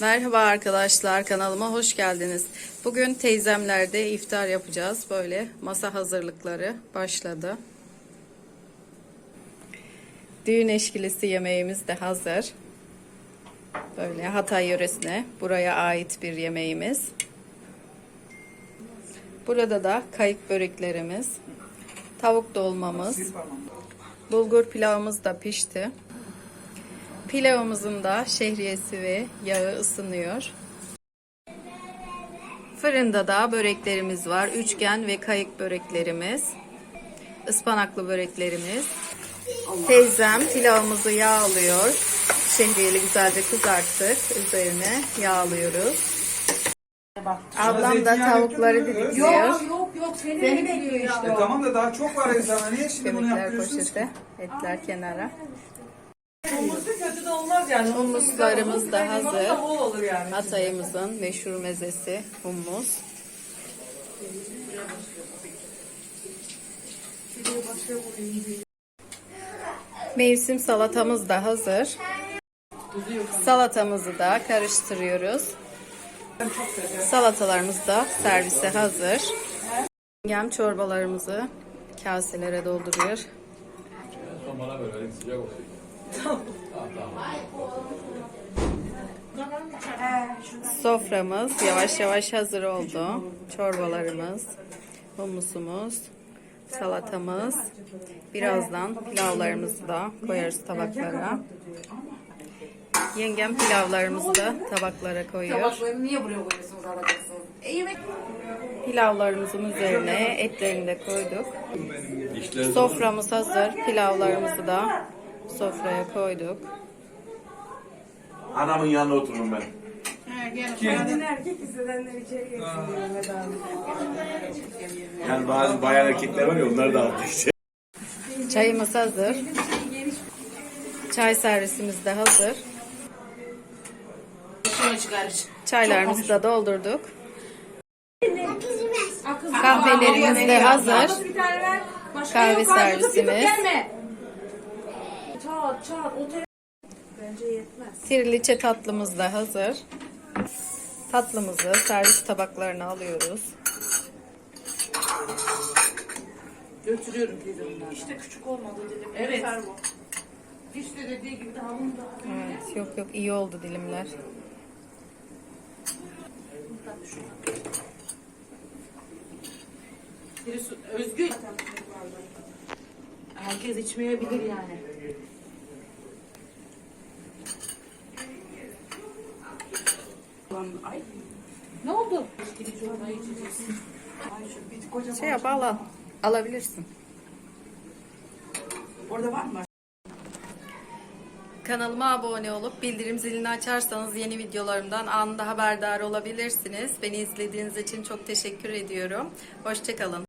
Merhaba arkadaşlar kanalıma hoş geldiniz. Bugün teyzemlerde iftar yapacağız. Böyle masa hazırlıkları başladı. Düğün eşkilisi yemeğimiz de hazır. Böyle Hatay yöresine buraya ait bir yemeğimiz. Burada da kayık böreklerimiz, tavuk dolmamız, bulgur pilavımız da pişti. Pilavımızın da şehriyesi ve yağı ısınıyor. Fırında da böreklerimiz var. Üçgen ve kayık böreklerimiz. ıspanaklı böreklerimiz. Teyzem pilavımızı yağlıyor. Şehriyeli güzelce kızarttık. Üzerine yağlıyoruz. Ablam da tavukları dilimliyor. Yok yok seni, bekliyor işte. E tamam da daha çok var ya sana. Niye şimdi bunu Kemikler yapıyorsunuz poşete, etler kenara. Olması kötü de olmaz yani. Humuslarımız da hazır. Bol olur yani. Hatay'ımızın meşhur mezesi hummus. Mevsim salatamız da hazır. Salatamızı da karıştırıyoruz. Salatalarımız da servise hazır. Yem çorbalarımızı kaselere dolduruyor. Son bana ver, öyle sıcak olsun. Soframız yavaş yavaş hazır oldu. Çorbalarımız, humusumuz, salatamız. Birazdan pilavlarımızı da koyarız tabaklara. Yengem pilavlarımızı da tabaklara koyuyor. Tabakları niye buraya koyuyorsunuz? E yemek Pilavlarımızın üzerine etlerini de koyduk. Soframız hazır. Pilavlarımızı da sofraya koyduk. Anamın yanına otururum ben. Yani bazı bayan erkekler var ya onlar da aldı işte. Çayımız hazır. Çay servisimiz de hazır. şunu. Çaylarımızı da doldurduk. Kahvelerimiz de hazır. Bir tane ver. Başka Kahve yok, servisimiz. Gelme. Çat çat otel. Tirliçe tatlımız da hazır. Tatlımızı servis tabaklarına alıyoruz. Götürüyorum teyzemden. İşte küçük olmadı dedim. Evet. İşte dediği gibi daha bunu da. Evet, yok yok iyi oldu dilimler. Birisi özgür. Herkes içmeyebilir yani. Ay. Ne oldu? Şey yap al al. Alabilirsin. Orada var mı? Kanalıma abone olup bildirim zilini açarsanız yeni videolarımdan anında haberdar olabilirsiniz. Beni izlediğiniz için çok teşekkür ediyorum. Hoşçakalın.